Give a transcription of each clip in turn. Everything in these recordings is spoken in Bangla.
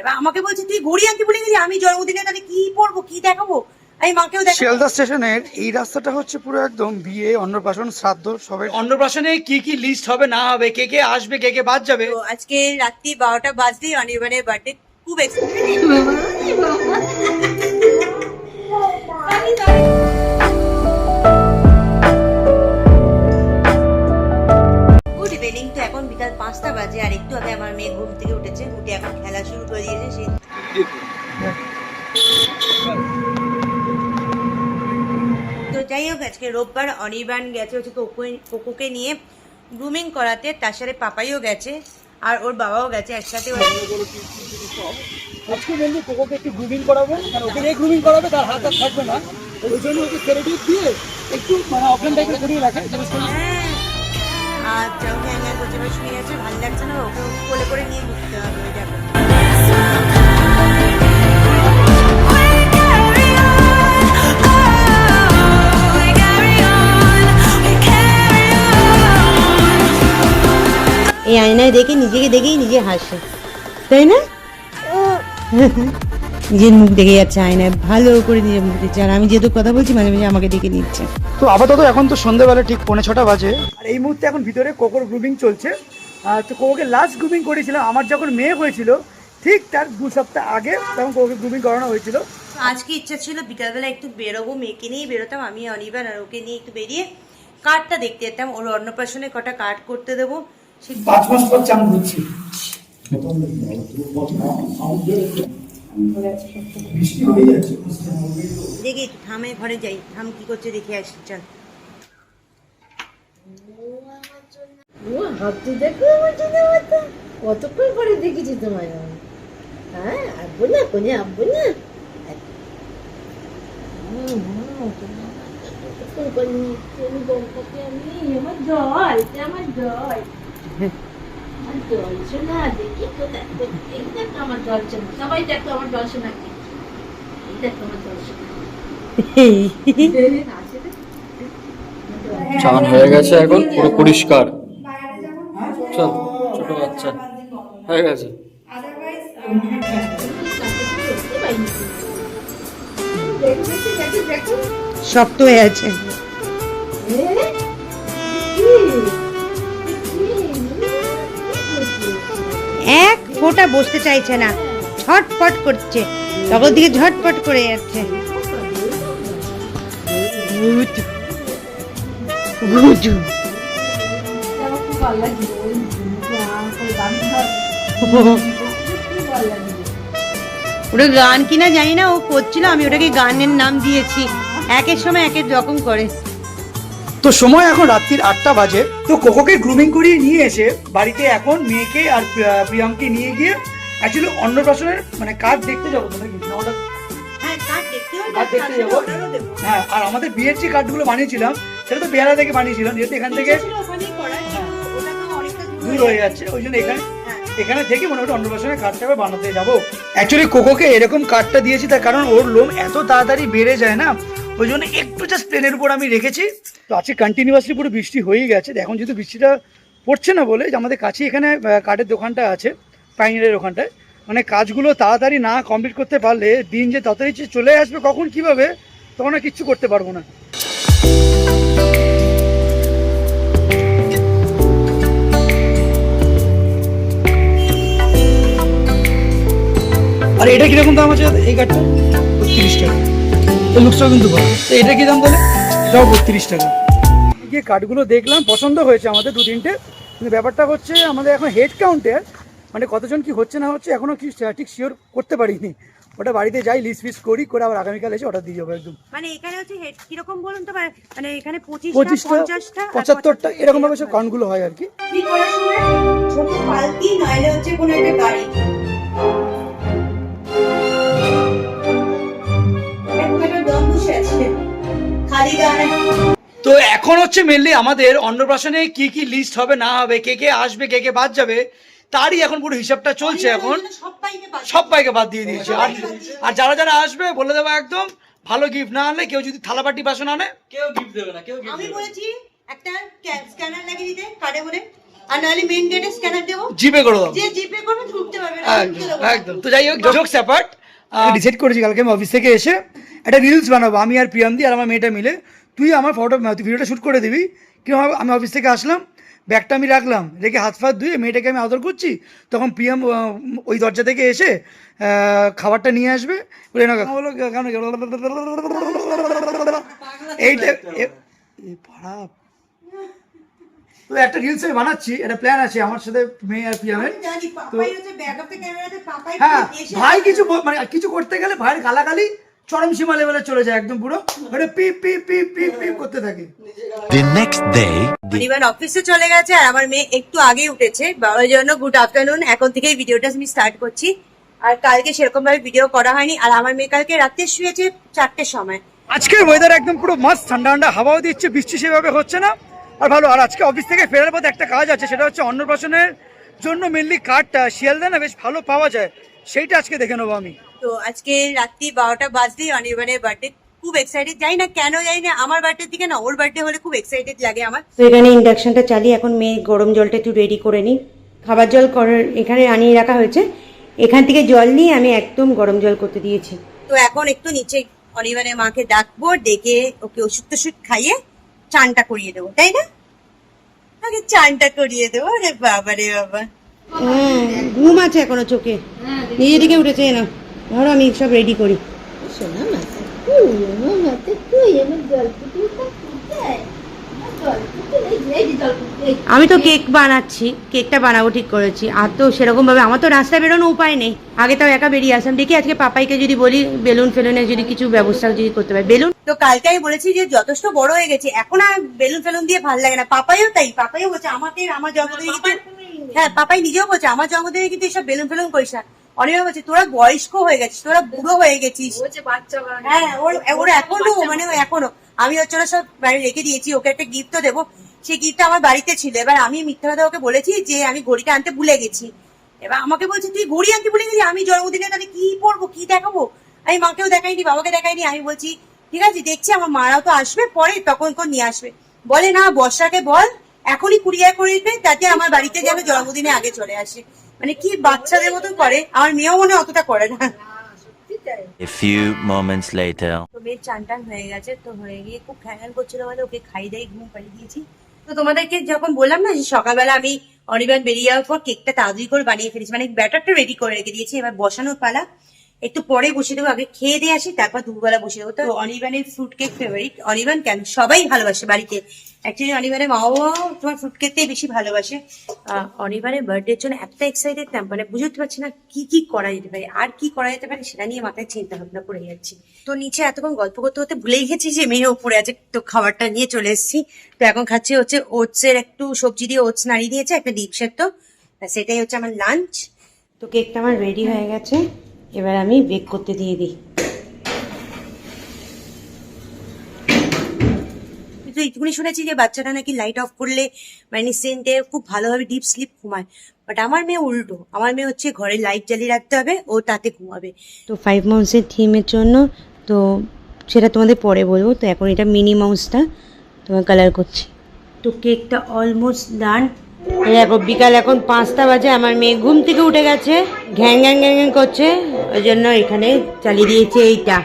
এবার আমাকে বলছে তুই গড়ি আনতে ভুলে গেলি? আমি জন্মদিনে তাহলে কি পরবো কি দেখাবো? আমি মাকেও দেখাবো। শিয়ালদা স্টেশনের এই রাস্তাটা হচ্ছে পুরো একদম বিয়ে অন্নপ্রাশন শ্রাদ্ধ সবাই অন্নপ্রাশনে কি কি লিস্ট হবে না হবে কে কে আসবে কে কে বাদ যাবে? তো আজকে রাত্রি বারোটা বাজতেই অনির্বাণের বার্থডে খুব এক্সাইটেড গুড ইভিনিং তো এখন বিকাল পাঁচটা বাজে আর একটু আগে আমার মেয়ে ঘুম থেকে অনির্বাণ গেছে হচ্ছে কোকো- কোকোকে নিয়ে গ্রুমিং করাতে তার সাথে পাপাইও গেছে আর ওর বাবাও গেছে একসাথে। আজকে বন্ধু কোকোকে একটু গ্রুমিং করাবো কারণ ওকে গ্রুমিং করাবে তার হাত আর থাকবে না। ওই জন্য ওকে সেরেটিভ দিয়ে একটু মানে অফলাইন টাইপের করিয়ে রাখে আর যাও হ্যাঙ্গার করছে শুয়ে গেছে ভালো লাগছে না ওকে কোলে করে নিয়ে ঘুরতে হবে দেখো। এই আয়নায় দেখে নিজেকে দেখেই নিজে হাসে। তাই না? নিজের মুখ দেখে যাচ্ছে আয়নায় ভালো করে নিজের মুখ দেখছে। আর আমি যেহেতু কথা বলছি মাঝে মাঝে আমাকে দেখে নিচ্ছে। তো আপাতত এখন তো সন্ধ্যেবেলা ঠিক পৌনে ছটা বাজে। আর এই মুহূর্তে এখন ভিতরে কোকোর গ্রুমিং চলছে। আর তো কোকোকে লাস্ট গ্রুমিং করেছিলাম। আমার যখন মেয়ে হয়েছিল ঠিক তার দু সপ্তাহ আগে তখন কোকোকে গ্রুমিং করানো হয়েছিল। আজকে ইচ্ছা ছিল বিকালবেলা একটু বেরোবো মেয়েকে নিয়েই বেরোতাম। আমি অনিবার আর ওকে নিয়ে একটু বেরিয়ে কার্ডটা দেখতে যেতাম। ওর অন্নপ্রাশনে কটা কার্ড করতে দেবো। পাঁচ মাস পর চান ঘুরছি দেখি থামে ঘরে যাই। থাম কি করছে দেখে আসি চল। হাতটি দেখো আমার জন্য কতক্ষণ পরে দেখেছি তোমায় হ্যাঁ আসব না কোনে আসব না। আমার কতক্ষণ নিচ্ছি আমি আমার জল আমার জল। আমার দেখি কোথায় এই দেখো আমার জল সবাই দেখো আমার জল কি এই দেখো আমার জল শোনা আছে না? চান হয়ে গেছে এখন পুরো পরিষ্কার চল ছোট বাচ্চা হয়ে গেছে। শক্ত হয়ে আছে এক ফোঁটা বসতে চাইছে না ছটফট করছে সকল দিকে ঝটপট করে যাচ্ছে। ওটা গান কিনা জানি না ও করছিল আমি ওটাকে গানের নাম দিয়েছি। একের সময় একের রকম করে। তো সময় এখন রাত্রির আটটা বাজে। তো কোকোকে গ্রুমিং করিয়ে নিয়ে এসে বাড়িতে এখন মেয়েকে আর প্রিয়া- প্রিয়ামকে নিয়ে গিয়ে অ্যাকচুয়ালি অন্নপ্রাশনের মানে কার্ড দেখতে যাব তো নাকি? না ওটা হ্যাঁ দেখতে যাব। হ্যাঁ আর আমাদের বিয়ের যে কার্ডগুলো বানিয়েছিলাম সেটা তো বেহারা থেকে বানিয়েছিলাম যেহেতু এখান থেকে দূর। হয়ে যাচ্ছে ওই জন্য এখানে এখানে থেকে মোটামুটি অন্নপ্রাশনের কার্ডটা বানাতে যাব। অ্যাকচুয়ালি কোকোকে এরকম কার্ডটা দিয়েছি তার কারণ ওর লোম এত তাড়াতাড়ি বেড়ে যায় না ওই জন্য একটু জাস্ট প্লেনের উপর আমি রেখেছি। তো আজকে কন্টিনিউয়াসলি পুরো বৃষ্টি হয়েই গেছে। এখন যেহেতু বৃষ্টিটা পড়ছে না বলে, যে আমাদের কাছে এখানে কাঠের দোকানটা আছে পাইনের ওখানটায়। মানে কাজগুলো তাড়াতাড়ি না কমপ্লিট করতে পারলে, দিন যে তাড়াতাড়ি চলে আসবে, কখন কীভাবে, তখন আর কিচ্ছু করতে পারব না। আর এটা কীরকম দাম আছে এই কাঠটা? বত্রিশ টাকা। এই লুকসটাও কিন্তু ভালো। তো এটা কি দাম তাহলে এটাও বত্রিশ টাকা। গিয়ে কাঠগুলো দেখলাম পছন্দ হয়েছে আমাদের দু তিনটে। কিন্তু ব্যাপারটা হচ্ছে আমাদের এখন হেড কাউন্টে মানে কতজন কি হচ্ছে না হচ্ছে এখনও কি ঠিক শিওর করতে পারিনি। ওটা বাড়িতে যাই লিস্ট ফিস করি করে আবার আগামীকাল এসে অর্ডার দিয়ে যাব একদম। মানে এখানে হচ্ছে হেড কীরকম বলুন তো মানে- মানে এখানে পঁচিশটা পঞ্চাশটা পঁচাত্তরটা এরকম ভাবে সব কাউন্টগুলো হয় আর কি। কি করার সময় ছোট পালকি নইলে হচ্ছে কোনো একটা গাড়ি। বসে আছে। তো এখন হচ্ছে মেনলি আমাদের অন্নপ্রাশনে কি কি লিস্ট হবে না হবে কে কে আসবে কে কে বাদ যাবে তারই এখন পুরো হিসাবটা চলছে এখন। সবাইকে বাদ বাদ দিয়ে দিয়েছে। আর আর যারা যারা আসবে বলে দেবো একদম ভালো গিফট না আনলে কেউ যদি থালাবাটি বাসন আনে কেউ গিফট দেবে না কেউ আমি বলেছি একটা স্ক্যানার লাগিয়ে দিতে কার্ডে বলে। আর নাহলে মেন গেটে স্ক্যানার দেবো। জিপে করে দাও। যে জিপে করবে ঢুকতে পারবে না একদম তো যাই হোক জোকস অ্যাপার্ট ডিসাইড করেছি কালকে আমি অফিস থেকে এসে একটা রিলস বানাবো আমি আর প্রিয়ামদি আর আমার মেয়েটা মিলে। তুই আমার ফটো ভিডিওটা শ্যুট করে দিবি। কি হবে, আমি অফিস থেকে আসলাম ব্যাগটা আমি রাখলাম রেখে হাত ফাত ধুয়ে মেয়েটাকে আমি আদর করছি। তখন প্রিয়াম ওই দরজা থেকে এসে খাবারটা নিয়ে আসবে। বলে না কেন এইটা তো একটা রিলস আমি বানাচ্ছি একটা প্ল্যান আছে আমার সাথে মেয়ে আর প্রিয়ামের আমি জানি পাপাই হচ্ছে ব্যাক ক্যামেরাতে পাপাই হ্যাঁ ভাই কিছু মানে কিছু করতে গেলে ভাইয়ের গালাগালি চরম সীমা লেভেলে চলে যায় একদম পুরো। মানে পিপ পিপ পিপ পিপ পিপ করতে থাকে। The next day, the অফিসে চলে গেছে আর আমার মেয়ে একটু আগে উঠেছে। বাবার জন্য গুড আফটারনুন এখন থেকেই ভিডিওটা আমি স্টার্ট করছি। আর কালকে সেরকম ভাবে ভিডিও করা হয়নি। আর আমার মেয়ে কালকে রাতে শুয়েছে চারটের সময়। আজকের ওয়েদার একদম পুরো মাস্ট ঠান্ডা ঠান্ডা হাওয়াও দিচ্ছে বৃষ্টি সেভাবে হচ্ছে না। আর ভালো আর আজকে অফিস থেকে ফেরার পথে একটা কাজ আছে সেটা হচ্ছে অন্নপ্রাশনের জন্য মেনলি কার্ডটা শিয়ালদা না বেশ ভালো পাওয়া যায় সেইটা আজকে দেখে নেব আমি। তো আজকে রাত্রি বারোটা বাজলেই অনির্বাণের বার্থডে খুব এক্সাইটেড জানি না কেন জানি না আমার বার্থডে দিকে না ওর বার্থডে হলে খুব এক্সাইটেড লাগে আমার। তো এখানে ইন্ডাকশনটা চালিয়ে এখন মেয়ে গরম জলটা একটু রেডি করে নিই। খাবার জল করার এখানে আনিয়ে রাখা হয়েছে। এখান থেকে জল নিয়ে আমি একদম গরম জল করতে দিয়েছি। তো এখন একটু নিচে অনির্বাণের মাকে ডাকবো ডেকে ওকে ওষুধ টষুধ খাইয়ে চানটা করিয়ে দেবো তাই না? আগে চানটা করিয়ে দেবো রে বাবা রে বাবা। হুম, ঘুম আছে এখনও চোখে। নিজে দিকে উঠেছে না ধরো আমি সব রেডি করি। শোনা না তুই আমার মাথা তুই আমার জল ফুটিয়ে কোথায় আমার জল ফুটে এই যে এই যে জল ফুটে এই যে। আমি তো কেক বানাচ্ছি কেকটা বানাবো ঠিক করেছি। আর তো সেরকম ভাবে আমার তো রাস্তায় বেরোনো উপায় নেই। আগে তাও একা বেরিয়ে আসলাম দেখি আজকে পাপাইকে যদি বলি বেলুন ফেলুনের যদি কিছু ব্যবস্থা যদি করতে পারে। বেলুন তো কালকে আমি বলেছি যে যথেষ্ট বড় হয়ে গেছে। এখন আর বেলুন ফেলুন দিয়ে ভালো লাগে না। পাপাইও তাই। পাপাইও বলছে আমাদের আমার জন্মদিনে কিন্তু হ্যাঁ পাপাই নিজেও বলছে আমার জন্মদিনে কিন্তু এসব বেলুন ফেলুন করিস না। অনিমা বলছে তোরা বয়স্ক হয়ে গেছিস তোরা বুড়ো হয়ে গেছিস। হ্যাঁ ওর ওর এখনও মানে ও এখনও। আমি হচ্ছে ওরা সব বাড়ি রেখে দিয়েছি ওকে একটা গিফটও দেবো। সেই গিফটটা আমার বাড়িতে ছিল। এবার আমি মিথ্যা কথা ওকে বলেছি যে আমি ঘড়িটা আনতে ভুলে গেছি। এবার আমাকে বলছে তুই ঘড়ি আনতে ভুলে গেলি? আমি জন্মদিনে তাহলে কি পরবো কি দেখাবো? আমি মাকেও দেখাইনি বাবাকে দেখাইনি। আমি বলছি ঠিক আছে দেখছি আমার মারাও তো আসবে পরে তখন কোন নিয়ে আসবে। বলে না বর্ষাকে বল এখনই কুরিয়ার করে দিতে তাতে আমার বাড়িতে যেন জন্মদিনে আগে চলে আসে। মানে কি বাচ্চাদের মতন করে আমার মেয়েও মনে অতটা করে না। A few moments later. তো মেয়ের চান টান হয়ে গেছে তো হয়ে গিয়ে খুব খ্যান করছিল বলে ওকে খাই দাই ঘুম পাড়িয়ে দিয়েছি। তো তোমাদেরকে যখন বললাম না যে সকালবেলা আমি অনির্বাণ বেরিয়ে যাওয়ার পর কেকটা তাড়াতাড়ি করে বানিয়ে ফেলেছি মানে ব্যাটারটা রেডি করে রেখে দিয়েছি, এবার বসানোর পালা। একটু পরে বসে দেবো আগে খেয়ে দিয়ে আসি তারপর দুপুরবেলা বসে দেবো। তো অনির্বাণের ফ্রুট কেক ফেভারিট অনির্বাণ কেন সবাই ভালোবাসে বাড়িতে। অ্যাকচুয়ালি অনির্বাণের মা বাবাও তোমার ফ্রুট কেকটাই বেশি ভালোবাসে। আহ, অনির্বাণের বার্থডের জন্য এতটা এক্সাইটেড না মানে বুঝতে পারছি না কি কি করা যেতে পারে। আর কি করা যেতে পারে সেটা নিয়ে মাথায় চিন্তা ভাবনা করে যাচ্ছি। তো নিচে এতক্ষণ গল্প করতে করতে ভুলেই গেছি যে মেয়ে উপরে আছে তো খাবারটা নিয়ে চলে এসেছি। তো এখন খাচ্ছি হচ্ছে ওটসের একটু সবজি দিয়ে ওটস নাড়িয়ে দিয়েছে একটা ডিপ সেদ্ধ। ব্যাস এটাই হচ্ছে আমার লাঞ্চ তো কেকটা আমার রেডি হয়ে গেছে। এবার আমি বেক করতে দিয়ে দিই। কিন্তু এইটুকুনি শুনেছি যে বাচ্চাটা নাকি লাইট অফ করলে মানে সেন্টে খুব ভালোভাবে ডিপ স্লিপ ঘুমায়। বাট আমার মেয়ে উল্টো আমার মেয়ে হচ্ছে ঘরে লাইট জ্বালিয়ে রাখতে হবে ও তাতে ঘুমাবে। তো ফাইভ মাউন্সের থিমের জন্য তো সেটা তোমাদের পরে বলব তো এখন এটা মিনি মাউসটা তোমার কালার করছি। তো কেকটা অলমোস্ট ডান দেখো বিকাল এখন পাঁচটা বাজে আমার মেয়ে ঘুম থেকে উঠে গেছে ঘ্যাং ঘ্যাং ঘ্যাং ঘ্যাং করছে। ওই জন্য এখানে চালিয়ে দিয়েছে এইটা।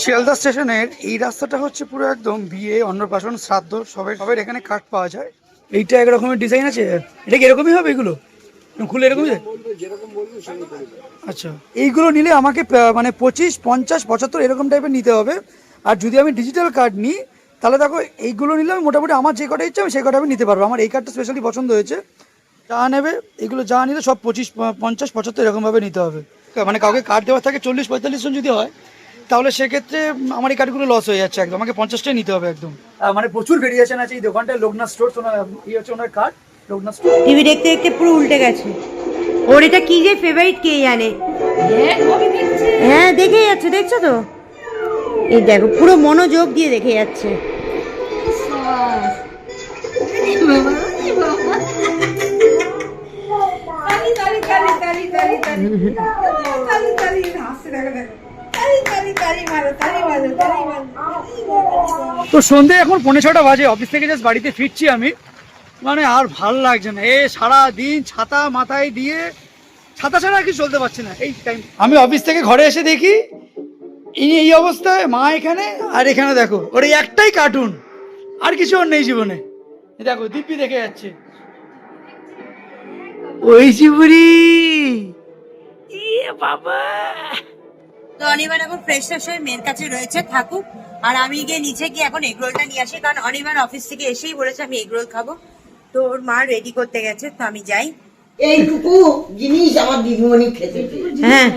শিয়ালদা স্টেশনের এই রাস্তাটা হচ্ছে পুরো একদম বিয়ে, অন্নপ্রাশন, শ্রাদ্ধ সবাই সবাই এখানে কাঠ পাওয়া যায়। এইটা এক রকমের ডিজাইন আছে? এটা এরকমই হবে এগুলো? খুলে এরকম? আচ্ছা এইগুলো নিলে আমাকে মানে পঁচিশ, পঞ্চাশ, পঁচাত্তর এরকম টাইপের নিতে হবে। আর যদি আমি ডিজিটাল কার্ড নিই, তাহলে দেখো এইগুলো নিলে আমি মোটামুটি আমার যে কটা ইচ্ছে আমি সেই কটা আমি নিতে পারব। আমার এই কার্ডটা স্পেশালি পছন্দ হয়েছে। যা নেবে এগুলো যা নিলে সব পঁচিশ পঞ্চাশ পঁচাত্তর এরকমভাবে নিতে হবে। মানে কাউকে কার্ড দেওয়ার থাকে চল্লিশ পঁয়তাল্লিশ জন যদি হয় তাহলে সেক্ষেত্রে আমার এই কার্ডগুলো লস হয়ে যাচ্ছে একদম। আমাকে পঞ্চাশটাই নিতে হবে একদম। মানে প্রচুর ভেরিয়েশন আছে এই দোকানটায় লোকনাথ স্টোর এই হচ্ছে ওনার কার্ড লোকনাথ স্টোর টিভি দেখতে দেখতে পুরো উল্টে গেছে। ওর এটা কি যে ফেভারিট কে জানে? হ্যাঁ দেখে যাচ্ছে দেখছ তো? এই দেখো পুরো মনোযোগ দিয়ে দেখে যাচ্ছে। তালি, তালি, দেখো, দেখো। তো সন্ধে এখন পৌনে ছটা বাজে অফিস থেকে জাস্ট বাড়িতে ফিরছি আমি। মানে আর ভালো লাগছে না। এ সারা দিন ছাতা মাথায় দিয়ে ছাতা ছাড়া আর কি চলতে পারছে না। এই টাইম আমি অফিস থেকে ঘরে এসে দেখি এই এই অবস্থায় মা এখানে আর এখানে দেখো ওর একটাই কার্টুন আর কিছু ওর নেই জীবনে। দেখো দিব্যি দেখে যাচ্ছে। ওই শিবুরি ইয়ে বাবা। তো অনির্বাণ এখন ফ্রেশ ফ্রেশ হয়ে মেয়ের কাছে রয়েছে থাকুক। আর আমি গিয়ে নিচে গিয়ে এখন এগ রোলটা নিয়ে আসি কারণ অনির্বাণ অফিস থেকে এসেই বলেছে আমি এগ রোল খাব। তো ওর মা রেডি করতে গেছে তো আমি যাই। এইটুকু জিনিস আমার দিদিমণি খেতে হ্যাঁ।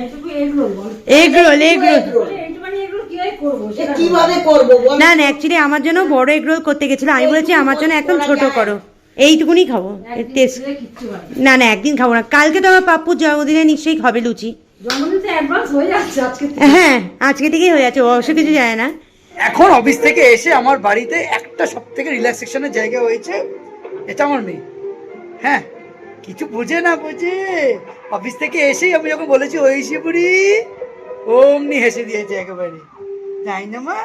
এগরোল বল। Egg roll egg roll egg roll কীভাবে করব না না অ্যাকচুয়ালি আমার জন্য বড় এগ রোল করতে গেছিল। আমি বলেছি আমার জন্য একদম ছোট করো। এইটুকুনি খাব। টেস্ট না। না একদিন খাব না। কালকে তো আমার পাপ্পুর জন্মদিনে নিশ্চয়ই খাবে লুচি। জন্মদিন তো অ্যাডভান্স হয়ে যাচ্ছে আজকে হ্যাঁ আজকে থেকেই হয়ে যাচ্ছে অবশ্য কিছু যায় না। এখন অফিস থেকে এসে আমার বাড়িতে একটা সব থেকে রিল্যাক্সেশনের জায়গা হয়েছে এটা আমার মেয়ে। হ্যাঁ কিছু বোঝে না বোঝে। অফিস থেকে এসেই আমি যখন বলেছি ওই শিবুরি অমনি হেসে দিয়েছে একেবারে। তাই না মা?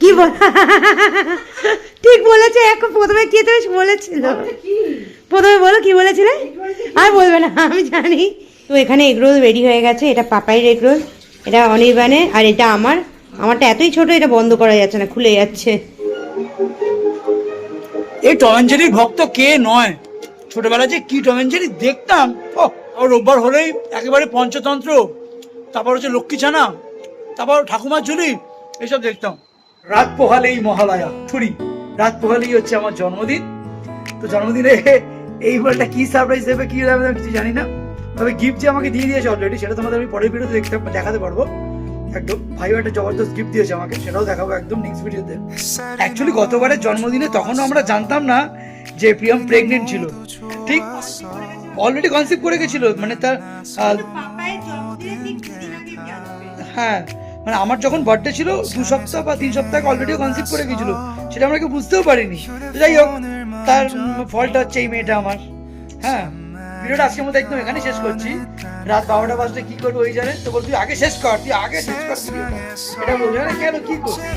কি বল ঠিক বলেছে এখন প্রথমে কি তুমি বলেছিল। প্রথমে বলো কি বলেছিলে? আর বলবে না আমি জানি। তো এখানে এগরোল রেডি হয়ে গেছে এটা পাপাইয়ের এগরোল এটা অনির্বাণের আর এটা আমার। আমারটা এতই ছোট এটা বন্ধ করা যাচ্ছে না খুলে যাচ্ছে। এই টমেঞ্জেরির ভক্ত কে নয়? ছোটবেলায় যে কি টমেঞ্জেরি দেখতাম ও আর রোববার হলেই একেবারে পঞ্চতন্ত্র। তারপর হচ্ছে লক্ষ্মী ছানা তারপর ঠাকুমার ঝুলি এইসব দেখতাম। রাত পোহালেই মহালয়া ছুরি। রাত পোহালেই হচ্ছে আমার জন্মদিন। তো জন্মদিনে এই বলটা কি সারপ্রাইজ দেবে কি দেবে আমি কিছু জানি না। তবে গিফট যে আমাকে দিয়ে দিয়েছে অলরেডি সেটা তোমাদের আমি পরের ভিডিওতে দেখতে দেখাতে পারব। একদম ভাইও একটা জবরদস্ত গিফট দিয়েছে আমাকে সেটাও দেখাবো একদম নেক্সট ভিডিওতে অ্যাকচুয়ালি গতবারের জন্মদিনে তখনও আমরা জানতাম না যে প্রিয়ম প্রেগনেন্ট ছিল। ঠিক? অলরেডি কনসেপ্ট করে গেছিল মানে তার। হ্যাঁ। মানে আমার যখন বার্থডে ছিল, দু সপ্তাহ বা তিন সপ্তাহ অলরেডি কনসিপ্ট করে গেছিল সেটা আমরা কেউ বুঝতেও পারিনি। যাই হোক, তার ফলটা হচ্ছে এই মেয়েটা আমার। হ্যাঁ ভিডিওটা আজকের মধ্যে একদম এখানে শেষ করছি। রাত বারোটা বাজলে কি করব ওই জানে? তো বল তুই আগে শেষ কর, তুই আগে শেষ কর এটা বলছি কেন, কি করবি?